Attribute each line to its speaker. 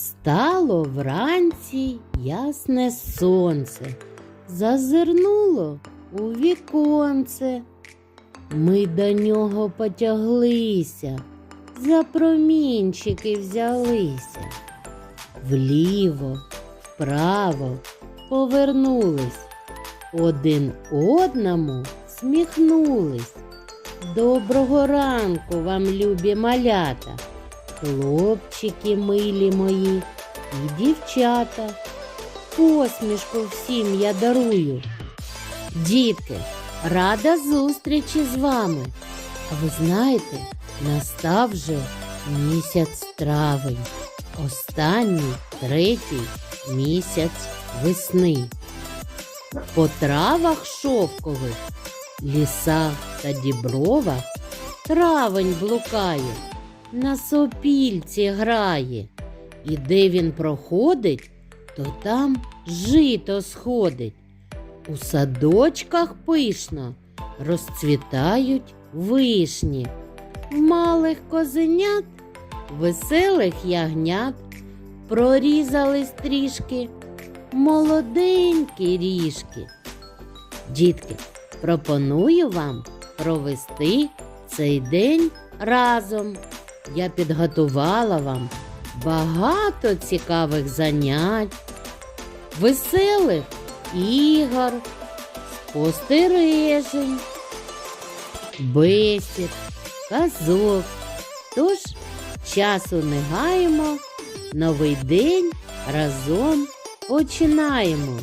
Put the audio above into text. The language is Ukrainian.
Speaker 1: Встало вранці ясне сонце, зазирнуло у віконце. Ми до нього потяглися, за промінчики взялися. Вліво, вправо повернулись, один одному сміхнулись. Доброго ранку вам, любі малята, хлопчики милі мої і дівчата. Посмішку всім я дарую. Дітки, рада зустрічі з вами. А ви знаєте, настав вже місяць травень, останній третій місяць весни. По травах шовкових, лісах та дібровах травень блукає, на сопільці грає. І де він проходить, то там жито сходить. У садочках пишно розцвітають вишні, малих козенят, веселих ягнят, прорізались трішки молоденькі ріжки. Дітки, пропоную вам провести цей день разом. Я підготувала вам багато цікавих занять, веселих ігор, спостережень, бесід, казок. Тож часу не гаємо, новий день разом починаємо.